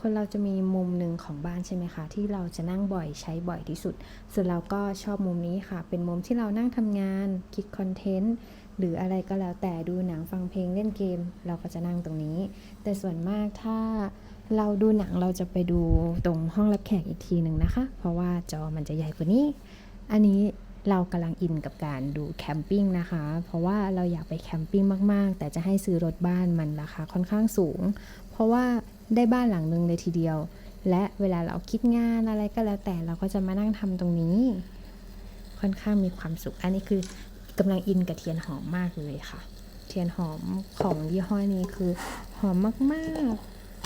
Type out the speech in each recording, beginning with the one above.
คนเราจะมีมุมหนึ่งของบ้านใช่ไหมคะ ที่เราจะนั่งบ่อยใช้บ่อยที่สุด ส่วนเราก็ชอบมุมนี้ค่ะ เป็นมุมที่เรานั่งทำงานคิดคอนเทนต์หรืออะไรก็แล้วแต่ดูหนังฟังเพลงเล่นเกม เราก็จะนั่งตรงนี้ แต่ส่วนมากถ้าเราดูหนังเราจะไปดูตรงห้องรับแขกอีกทีหนึ่งนะคะ เพราะว่าจอมันจะใหญ่กว่านี้ อันนี้ เรากำลังอินกับการดูแคมปิ้งนะคะ เพราะว่าเราอยากไปแคมปิ้งมากๆ แต่จะให้ซื้อรถบ้านมันราคาค่อนข้างสูง เพราะว่าได้บ้านหลังนึงเลยทีเดียว และเวลาเราคิดงานอะไรก็แล้วแต่เราก็จะมานั่งทำตรงนี้ ค่อนข้างมีความสุข อันนี้คือกำลังอินกับเทียนหอมมากเลยค่ะ เทียนหอมของยี่ห้อนี้คือหอมมาก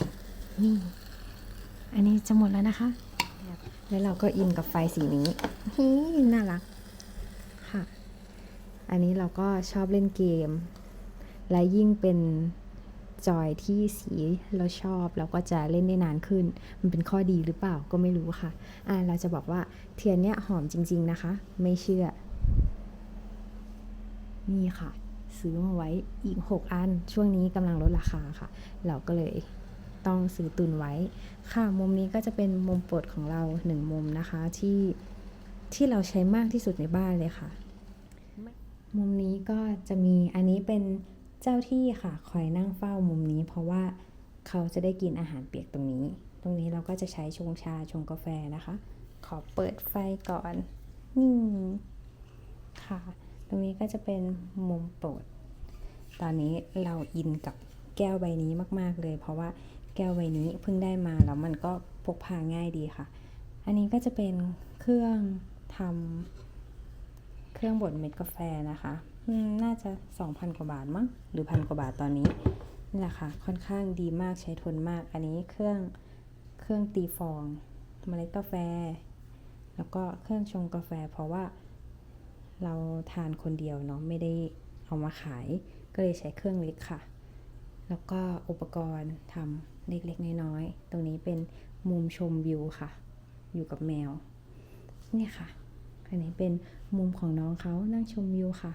ๆ นี่ อันนี้จะหมดแล้วนะคะ แล้วเราก็อินกับไฟสีนี้ฮีน่ารัก อันนี้เราก็ชอบเล่นเกม และยิ่งเป็นจอยที่สีเราชอบเราก็จะเล่นได้นานขึ้น มันเป็นข้อดีหรือเปล่าก็ไม่รู้ค่ะ อ่าเราจะบอกว่าเทียนเนี้ยหอมจริง ๆนะคะ ไม่เชื่อ นี่ค่ะ ซื้อมาไว้อีก 6 อัน ช่วงนี้กำลังลดราคาค่ะ เราก็เลยต้องซื้อตุนไว้ ค่ะ มุมนี้ก็จะเป็นมุมโปรดของเราหนึ่งมุมนะคะที่ที่เราใช้มากที่สุดในบ้านเลยค่ะ มุมนี้ก็จะมีอันนี้เป็นเจ้าที่ค่ะคอยนั่งเฝ้ามุมนี้ เพราะว่าเขาจะได้กินอาหารเปียกตรงนี้ ตรงนี้เราก็จะใช้ชงชาชงกาแฟนะคะ ขอเปิดไฟก่อนนี่ค่ะ ตรงนี้ก็จะเป็นมุมโปรด ตอนนี้เราอินกับแก้วใบนี้มาก ๆเลย เพราะว่าแก้วใบนี้เพิ่งได้มาแล้วมันก็พกพาง่ายดีค่ะ อันนี้ก็จะเป็นเครื่องทำ รื่องบดเม็ดกาแฟนะคะน่าจะ 2,000 กว่าบาทมั้งหรือพันกว่าบาทตอนนี้นี่แหละค่ะ ค่อนข้างดีมากใช้ทนมาก อันนี้เครื่องเครื่องตีฟองเมล็ดกาแฟ แล้วก็เครื่องชงกาแฟ เพราะว่าเราทานคนเดียวเนาะไม่ได้เอามาขาย ก็เลยใช้เครื่องเล็กค่ะ แล้วก็อุปกรณ์ทำเล็กๆน้อยๆตรงนี้เป็นมุมชมวิวค่ะ อยู่กับแมว เนี่ยค่ะ อันนี้เป็นมุมของน้องเขานั่งชมวิวค่ะ